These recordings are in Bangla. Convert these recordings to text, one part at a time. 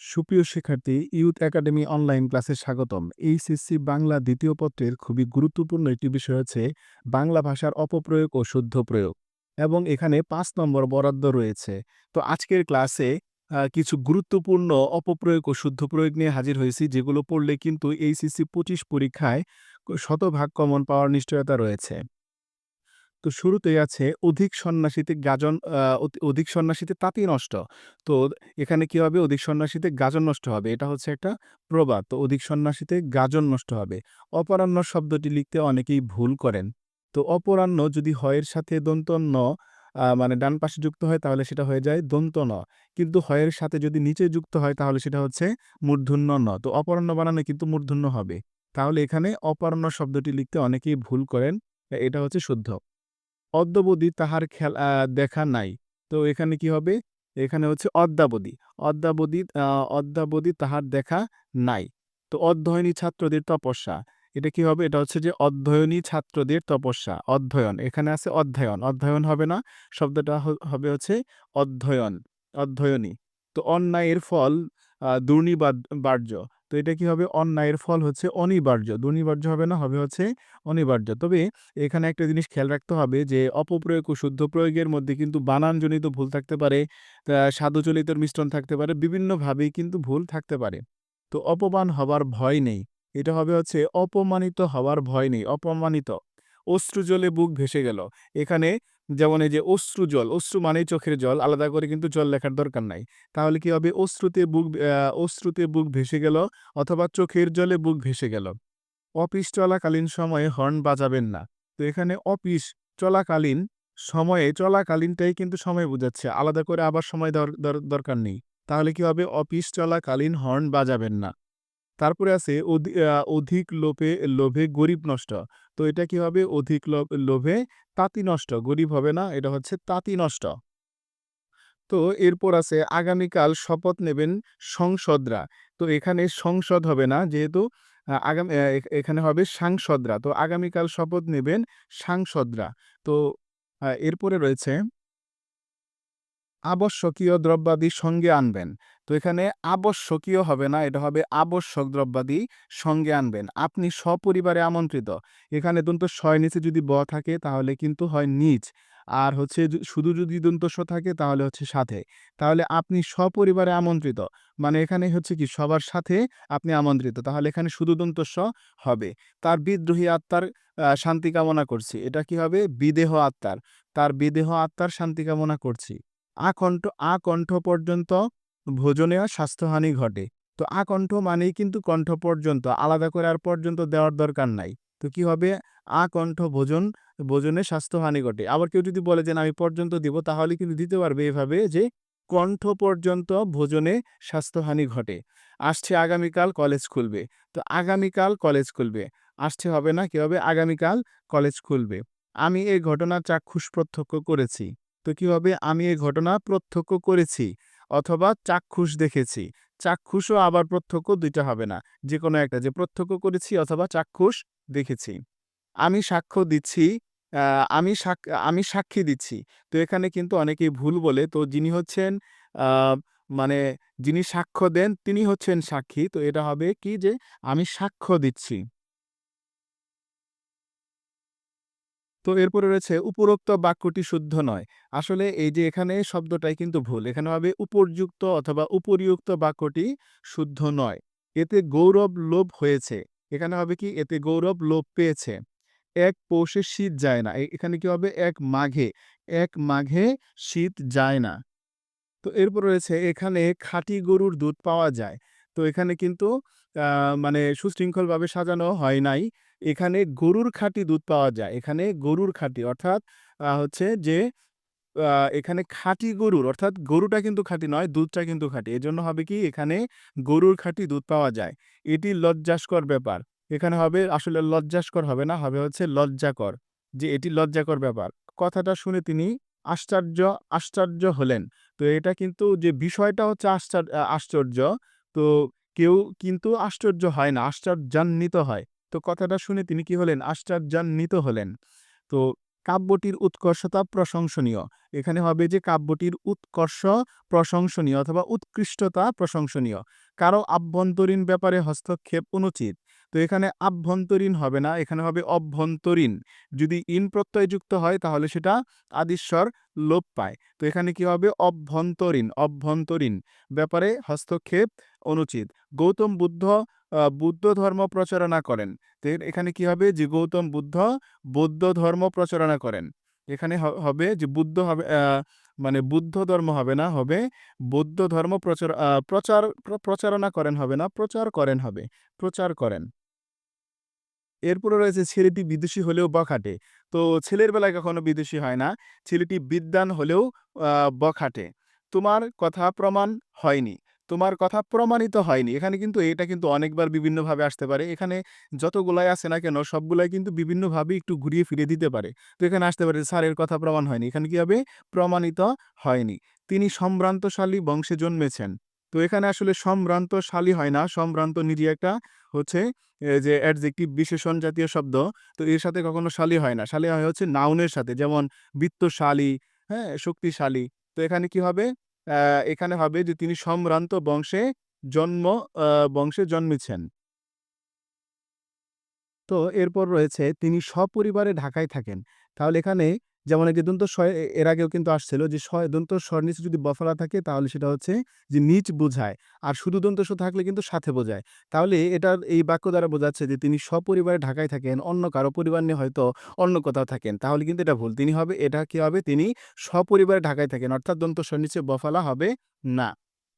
সুপ্রিয় শিক্ষার্থী ইউথ একাডেমি অনলাইন ক্লাসে স্বাগতম। এইচএসসি বাংলা দ্বিতীয় পত্রের খুবই গুরুত্বপূর্ণ একটি বিষয় হচ্ছে বাংলা ভাষার অপপ্রয়োগ ও শুদ্ধ প্রয়োগ এবং এখানে পাঁচ নম্বর বরাদ্দ রয়েছে। তো আজকের ক্লাসে কিছু গুরুত্বপূর্ণ অপপ্রয়োগ ও শুদ্ধ প্রয়োগ নিয়ে হাজির হয়েছি, যেগুলো পড়লে কিন্তু এইচএসসি পঁচিশ পরীক্ষায় শতভাগ কমন পাওয়ার নিশ্চয়তা রয়েছে। তো শুরুতেই আছে অধিক সন্ন্যাসীতে গাজন অধিক সন্ন্যাসীতে তাঁতি নষ্ট। তো এখানে কি হবে? অধিক সন্ন্যাসীতে গাজন নষ্ট হবে। এটা হচ্ছে একটা প্রবাদ। তো অধিক সন্ন্যাসীতে গাজন নষ্ট হবে। অপরাহ্ন শব্দটি লিখতে অনেকেই ভুল করেন। তো অপরাহ্ন যদি হয়ের সাথে দন্ত ন মানে ডান পাশে যুক্ত হয়, তাহলে সেটা হয়ে যায় দন্ত ন। কিন্তু হয়ের সাথে যদি নিচে যুক্ত হয়, তাহলে সেটা হচ্ছে মূর্ধন্য ন। তো অপরাহ্ন বানানো কিন্তু মূর্ধন্য হবে। তাহলে এখানে অপরাহ্ন শব্দটি লিখতে অনেকেই ভুল করেন। এটা হচ্ছে শুদ্ধ। অদ্যাবধি তাহার খেলা দেখা নাই। তো এখানে কি হবে? এখানে হচ্ছে অদ্যাবধি। অদ্যাবধি অদ্যাবধি তাহার দেখা নাই। তো অধ্যয়নী ছাত্রদের তপস্যা। এটা কি হবে? এটা হচ্ছে যে অধ্যয়নী ছাত্রদের তপস্যা। অধ্যয়ন। এখানে আছে অধ্যয়ন। অধ্যয়ন হবে না। শব্দটা হবে হচ্ছে অধ্যয়ন। অধ্যয়নী। তো অন্যায়ের ফল দুর্নিবার্য তো এটা কি হবে? অন্যায়ের ফল হচ্ছে অনিবার্য। দুর্নিবার্য হবে না, হবে হচ্ছে অনিবার্য। তবে এখানে একটা জিনিস খেয়াল রাখতে হবে যে, অপপ্রয়োগ ও শুদ্ধ প্রয়োগের মধ্যে কিন্তু বানানজনিত ভুল থাকতে পারে সাধুচলিতের মিশ্রণ থাকতে পারে, বিভিন্নভাবেই কিন্তু ভুল থাকতে পারে। তো অপমান হবার ভয় নেই। এটা হবে হচ্ছে অপমানিত হওয়ার ভয় নেই, অপমানিত। অশ্রুজলে বুক ভেসে গেল। এখানে যেমন এই যে অশ্রু জল, অশ্রু মানেই চোখের জল, আলাদা করে কিন্তু জল লেখার দরকার নাই। তাহলে কি হবে? অশ্রুতে বুক অশ্রুতে বুক ভেসে গেল অথবা চোখের জলে বুক ভেসে গেল। অফিস চলাকালীন সময়ে হর্ন বাজাবেন না। তো এখানে অফিস চলাকালীন সময়ে, চলাকালীনটাই কিন্তু সময় বোঝাচ্ছে। আলাদা করে আবার সময় দর- দর- দরকার নেই। তাহলে কি হবে? অফিস চলাকালীন হর্ন বাজাবেন না। তারপরে আছে অধি- অধিক লোভে লোভে গরিব নষ্ট। তো এটা কি হবে? অধিক লোভে তাঁতি নষ্ট, গরিব হবে না? এটা হচ্ছে তাঁতি নষ্ট। তো এরপর আছে, আগামীকাল শপথ নেবেন সংসদরা। তো এখানে সংসদ হবে না, যেহেতু আগামী এখানে হবে সাংসদরা। তো আগামীকাল শপথ নেবেন সাংসদরা। তো এরপরে রয়েছে, আবশ্যকীয় দ্রব্যাদি সঙ্গে আনবেন। তো এখানে আবশ্যকীয় হবে না, এটা হবে আবশ্যক দ্রব্যাদি সঙ্গে আনবেন। আপনি সপরিবারে আমন্ত্রিত। এখানে দন্ত শয় নিচে যদি ব থাকে, তাহলে কিন্তু হয় নিজ আর হচ্ছে শুধু যদি দন্ত স থাকে, তাহলে হচ্ছে সাথে। তাহলে আপনি সপরিবারে আমন্ত্রিত। মানে এখানে হচ্ছে কি, সবার সাথে আপনি আমন্ত্রিত। তাহলে এখানে শুধু দন্ত স হবে। তার বিদ্রোহী আত্মার শান্তি কামনা করছি। এটা কি হবে? বিদেহ আত্মার। তার বিদেহ আত্মার শান্তি কামনা করছি। আকণ্ঠ আকণ্ঠ পর্যন্ত ভোজনে স্বাস্থ্যহানি ঘটে। তো আকণ্ঠ মানেই কিন্তু কণ্ঠ পর্যন্ত, আলাদা করে আর পর্যন্ত দেওয়ার দরকার নাই। তো কি হবে? আকণ্ঠ ভোজন, ভোজনে স্বাস্থ্যহানি ঘটে। আবার কেউ যদি বলে যে আমি পর্যন্ত দিব তাহলে কিন্তু দিতে পারবে এভাবে যে, কণ্ঠ পর্যন্ত ভোজনে স্বাস্থ্যহানি ঘটে। আসছে আগামীকাল কলেজ খুলবে। তো আগামীকাল কলেজ খুলবে। আসছে হবে না, কি হবে? আগামীকাল কলেজ খুলবে। আমি এই ঘটনা চাক্ষুষ প্রত্যক্ষ করেছি। তো কি হবে? আমি এই ঘটনা প্রত্যক্ষ করেছি। অথবা চাক্ষুষ দেখেছি। চাক্ষুষও আবার প্রত্যক্ষ দুইটা হবে না। যে কোনো একটা যে প্রত্যক্ষ করেছি অথবা চাক্ষুষ দেখেছি। আমি সাক্ষ্য দিচ্ছি আমি আমি সাক্ষী দিচ্ছি। তো এখানে কিন্তু অনেকেই ভুল বলে। তো যিনি হচ্ছেন মানে যিনি সাক্ষ্য দেন তিনি হচ্ছেন সাক্ষী। তো এটা হবে কি যে আমি সাক্ষ্য দিচ্ছি। তো এরপরে রয়েছে উপরোক্ত বাক্যটি শুদ্ধ নয়। আসলে এই যে এখানে শব্দটাই কিন্তু ভুল। এখানে হবে উপরযুক্ত অথবা উপরিযুক্ত বাক্যটি শুদ্ধ নয়। এতে গৌরব লোভ হয়েছে। এখানে হবে কি? এতে গৌরব লোভ পেয়েছে। এক পৌষে শীত যায় না। এখানে কি হবে? এক মাঘে। এক মাঘে শীত যায় না। তো এরপর রয়েছে এখানে খাঁটি গরুর দুধ পাওয়া যায়। তো এখানে কিন্তু মানে সুশৃঙ্খলভাবে সাজানো হয় নাই। এখানে গরুর খাঁটি দুধ পাওয়া যায়। এখানে গরুর খাঁটি অর্থাৎ হচ্ছে যে এখানে খাঁটি গরুর, অর্থাৎ গরুটা কিন্তু খাঁটি নয়, দুধটা কিন্তু খাঁটি। এজন্য হবে কি, এখানে গরুর খাঁটি দুধ পাওয়া যায়। এটি লজ্জাস্কর ব্যাপার। এখানে হবে, আসলে লজ্জাস্কর হবে না, হবে হচ্ছে লজ্জাকর, যে এটি লজ্জাকর ব্যাপার। কথাটা শুনে তিনি আশ্চর্য আশ্চর্য হলেন। তো এটা কিন্তু যে বিষয়টা হচ্ছে আশ্চর্য আশ্চর্য, তো কেউ কিন্তু আশ্চর্য হয় না, আশ্চর্যান্বিত হয়। তো কথাটা শুনে তিনি কি হলেন? আশ্চর্যান্বিত হলেন। তো কাব্যটির উৎকর্ষতা প্রশংসনীয়। এখানে হবে যে কাব্যটির উৎকর্ষ প্রশংসনীয় অথবা উৎকৃষ্টতা প্রশংসনীয়। কারও আভ্যন্তরীণ ব্যাপারে হস্তক্ষেপ অনুচিত। তো এখানে আভ্যন্তরীণ হবে না, এখানে হবে অভ্যন্তরীণ। যদি ইন প্রত্যয় যুক্ত হয় তাহলে সেটা আদিস্বর লোপ পায়। তো এখানে কি হবে? অভ্যন্তরীণ অভ্যন্তরীণ ব্যাপারে হস্তক্ষেপ অনুচিত। গৌতম বুদ্ধ বুদ্ধ ধর্ম প্রচারণা করেন। এখানে কি হবে? যে গৌতম বুদ্ধ বৌদ্ধ ধর্ম প্রচারণা করেন। এখানে হবে যে বুদ্ধ হবে মানে বুদ্ধ ধর্ম হবে না, হবে বৌদ্ধ ধর্ম প্রচার প্রচার প্রচারণা করেন হবে না, প্রচার করেন হবে, প্রচার করেন। এরপরে রয়েছে ছেলেটি বিদুষী হলেও বখাটে তো ছেলের বেলায় কখনো বিদুষী হয় না। ছেলেটি বিদ্বান হলেও বখাটে তোমার কথা প্রমাণ হয়নি। তোমার কথা প্রমাণিত হয়নি। এখানে কিন্তু এটা কিন্তু অনেকবার বিভিন্নভাবে আসতে পারে। এখানে যতগুলাই আছে না কেন, সবগুলাই কিন্তু বিভিন্নভাবে একটু ঘুরিয়ে ফিরিয়ে দিতে পারে। তো এখানে আসতে পারে স্যারের কথা প্রমাণ হয়নি। এখানে কি হবে? প্রমাণিত হয়নি। তিনি সম্ভ্রান্তশালী বংশে জন্মেছেন। তো এখানে আসলে সম্ভ্রান্তশালী হয় না। সম্ভ্রান্ত নিজে একটা হচ্ছে যে অ্যাডজেক্টিভ বিশেষণ জাতীয় শব্দ। তো এর সাথে কখনো শালী হয় না। শালী হয় হচ্ছে নাউনের সাথে। যেমন বৃত্তশালী হ্যাঁ শক্তিশালী। তো এখানে কি হবে? এখানে হবে যে তিনি সম্ভ্রান্ত বংশে জন্ম বংশে জন্মেছেন। তো এরপর রয়েছে তিনি সপরিবারে ঢাকায় থাকেন। তাহলে এখানে যেমন যে দন্ত স্বয় এর আগেও কিন্তু আসছিল যে স্বয় দন্ত স্বর নিচে যদি বফলা থাকে তাহলে সেটা হচ্ছে যে নিচ বোঝায় আর শুধু দন্ত স থাকলে কিন্তু সাথে বোঝায়। তাহলে এটার এই বাক্য দ্বারা বোঝাচ্ছে যে তিনি সপরিবারে ঢাকায় থাকেন, অন্য কারও পরিবার নিয়ে হয়তো অন্য কোথাও থাকেন। তাহলে কিন্তু এটা ভুল। তিনি হবে, এটা কি হবে? তিনি সপরিবারে ঢাকায় থাকেন, অর্থাৎ দন্ত স্বর নিচে বফলা হবে না।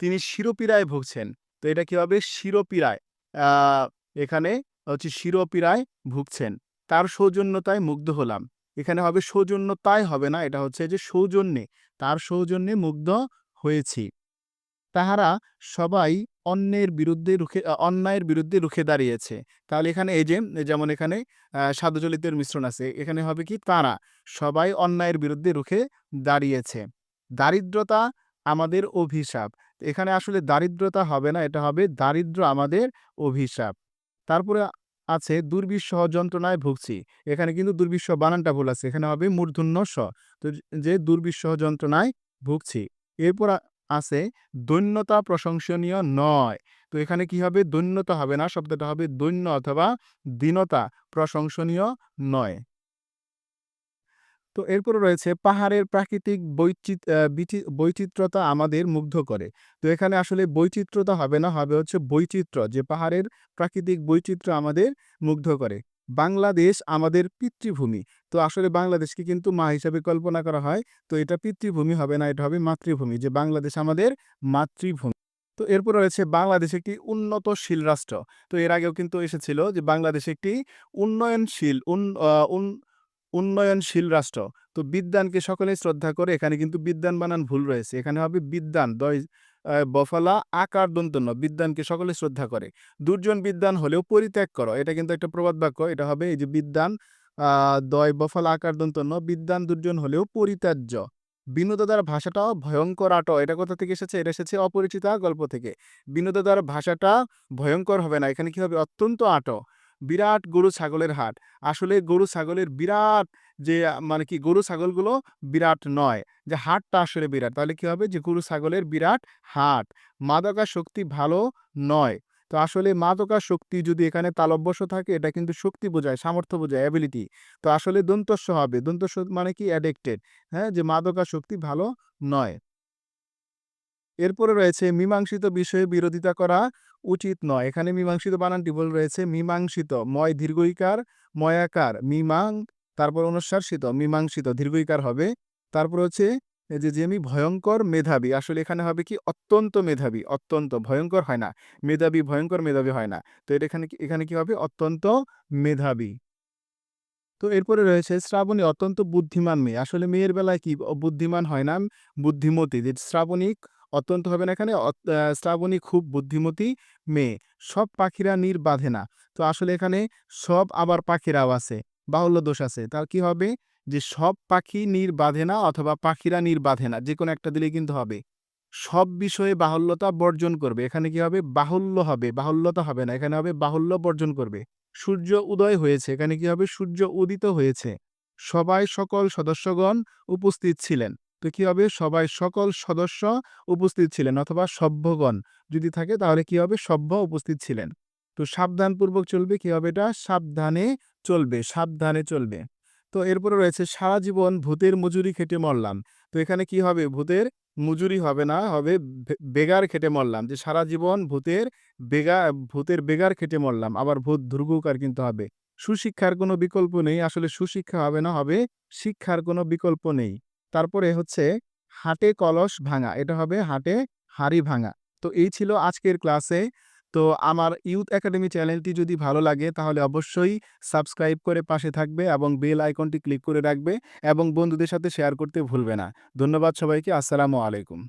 তিনি শিরোপীড়ায় ভুগছেন। তো এটা কি হবে? শিরোপীড়ায় এখানে হচ্ছে শিরোপীড়ায় ভুগছেন। তার সৌজন্যতায় মুগ্ধ হলাম। এখানে হবে সৌজন্যতায় হবে না। এটা হচ্ছে যে সৌজন্যে তার সৌজন্যে মুগ্ধ হয়েছি। তাহারা সবাই অন্যের বিরুদ্ধে রুখে অন্যায়ের বিরুদ্ধে রুখে দাঁড়িয়েছে। তাহলে এখানে এই যেমন এখানে আহ, সাধুজলিতের মিশ্রণ আছে এখানে হবে কি? তারা সবাই অন্যায়ের বিরুদ্ধে রুখে দাঁড়িয়েছে। দারিদ্রতা আমাদের অভিশাপ। এখানে আসলে দারিদ্রতা হবে না এটা হবে দারিদ্র আমাদের অভিশাপ। তারপরে আছে দুর্বিষহ যন্ত্রণায় ভুগছি। এখানে কিন্তু দুর্বিষহ বানানটা ভুল আছে। এখানে হবে মূর্ধন্য স তো যে দুর্বিষহ যন্ত্রণায় ভুগছি। এরপর আছে দৈন্যতা প্রশংসনীয় নয়। তো এখানে কি হবে? দৈন্যতা হবে না, শব্দটা হবে দৈন্য অথবা দীনতা প্রশংসনীয় নয়। তো এরপরে রয়েছে পাহাড়ের প্রাকৃতিক বৈচিত বৈচিত্র্যতা আমাদের মুগ্ধ করে। তো এখানে আসলে বৈচিত্র্যতা হবে না, হবে হচ্ছে বৈচিত্র্য, যে পাহাড়ের প্রাকৃতিক বৈচিত্র্য আমাদের মুগ্ধ করে। বাংলাদেশ আমাদের পিতৃভূমি। তো আসলে বাংলাদেশকে কিন্তু মা হিসাবে কল্পনা করা হয়। তো এটা পিতৃভূমি হবে না, এটা হবে মাতৃভূমি, যে বাংলাদেশ আমাদের মাতৃভূমি। তো এরপর রয়েছে বাংলাদেশ একটি উন্নত উন্নতশীল রাষ্ট্র। তো এর আগেও কিন্তু এসেছিল যে বাংলাদেশ একটি উন্নয়নশীল, উন উন- উন্নয়নশীল রাষ্ট্র। তো বিদ্যানকে সকলেই শ্রদ্ধা করে এখানে কিন্তু বিদ্যান বানান ভুল রয়েছে। এখানে হবে বিদ্যান দয় বফলা, আকার দন্তন্য। বিদ্যানকে সকলে শ্রদ্ধা করে। দুর্জন বিদ্যান হলেও পরিত্যাগ করো। এটা কিন্তু একটা প্রবাদ বাক্য। এটা হবে এই যে বিদ্যান দয়, বফলা, আকার দন্তন্য। বিদ্যান দুর্জন হলেও পরিত্যাজ্য। বিনোদাদার ভাষাটাও ভয়ঙ্কর আট এটা কোথা থেকে এসেছে? এটা এসেছে অপরিচিতা গল্প থেকে। বিনোদাদার ভাষাটা ভয়ঙ্কর হবে না। এখানে কি হবে? অত্যন্ত আটো বিরাট গরু ছাগলের হাট। আসলে গরু ছাগলের বিরাট যে মানে কি, গরু ছাগলগুলো বিরাট নয়। যে, হাটটা আসলে বিরাট। তাহলে কি হবে? যে, গরু ছাগলের বিরাট হাট। মাদকা শক্তি ভালো নয়। তো আসলে মাদকা শক্তি যদি এখানে তালব্যস্য থাকে, এটা কিন্তু শক্তি বোঝায়, সামর্থ্য বোঝায় অ্যাবিলিটি তো আসলে দন্তস্ব হবে। দন্তস্য মানে কি? অ্যাডিক্টেড হ্যাঁ? যে মাদকা শক্তি ভালো নয়। এরপরে রয়েছে, মীমাংসিত বিষয়ে বিরোধিতা করা উচিত নয়। এখানে মীমাংসিত বানানটি ভুল রয়েছে, মীমাংসিত, ময় দীর্ঘইকার, ময়াকার, মীমাং, তারপর অনুস্বারসিত মীমাংসিত, দীর্ঘইকার হবে। তারপর হচ্ছে যে আমি ভয়ঙ্কর মেধাবী, আসলে এখানে হবে কি, অত্যন্ত মেধাবী, অত্যন্ত, ভয়ঙ্কর হয় না, মেধাবী, ভয়ঙ্কর মেধাবী হয় না। তো এটা এখানে এখানে কি হবে, অত্যন্ত মেধাবী। তো এরপরে রয়েছে, শ্রাবণী অত্যন্ত বুদ্ধিমান মেয়ে, আসলে মেয়ের বেলায় কি, বুদ্ধিমান হয় না, বুদ্ধিমতী, যে শ্রাবণী অত্যন্ত হবে না এখানে। শ্রাবণী খুব বুদ্ধিমতী মেয়ে। সব পাখিরা নীর বাঁধে না। তো আসলে এখানে সব আবার পাখিরাও আছে, বাহুল্য দোষ আছে। তার কি হবে? যে সব পাখি নীর বাঁধে না অথবা পাখিরা নীর বাঁধে না যে কোনো একটা দিলে কিন্তু হবে। সব বিষয়ে বাহুল্যতা বর্জন করবে। এখানে কি হবে? বাহুল্য হবে। বাহুল্যতা হবে না। এখানে হবে বাহুল্য বর্জন করবে। সূর্য উদয় হয়েছে। এখানে কি হবে? সূর্য উদিত হয়েছে। সবাই সকল সদস্যগণ উপস্থিত ছিলেন। তো কি হবে? সবাই সকল সদস্য উপস্থিত ছিলেন অথবা সভ্যগণ যদি থাকে তাহলে কি হবে? সভ্য উপস্থিত ছিলেন। তো সাবধানপূর্বক চলবে, কি হবে এটা? সাবধানে চলবে সাবধানে চলবে। তো এরপরে রয়েছে, সারা জীবন ভূতের মজুরি খেটে মরলাম। তো এখানে কি হবে? ভূতের মজুরি হবে না, হবে বেগার খেটে মরলাম। যে সারা জীবন ভূতের বেগা, ভূতের বেগার খেটে মরলাম, আবার ভূত দুর্গকার কিন্তু হবে। সুশিক্ষার কোনো বিকল্প নেই। আসলে সুশিক্ষা হবে না, হবে শিক্ষার কোনো বিকল্প নেই। তারপরে হচ্ছে হাটে কলস ভাঙা, এটা হবে হাটে হাড়ি ভাঙা। তো এই ছিল আজকের ক্লাসে। তো আমার ইউথ একাডেমি চ্যানেলটি যদি ভালো লাগে, তাহলে অবশ্যই সাবস্ক্রাইব করে পাশে থাকবে এবং বেল আইকনটি ক্লিক করে রাখবে এবং বন্ধুদের সাথে শেয়ার করতে ভুলবে না। ধন্যবাদ সবাইকে। আসসালামু আলাইকুম।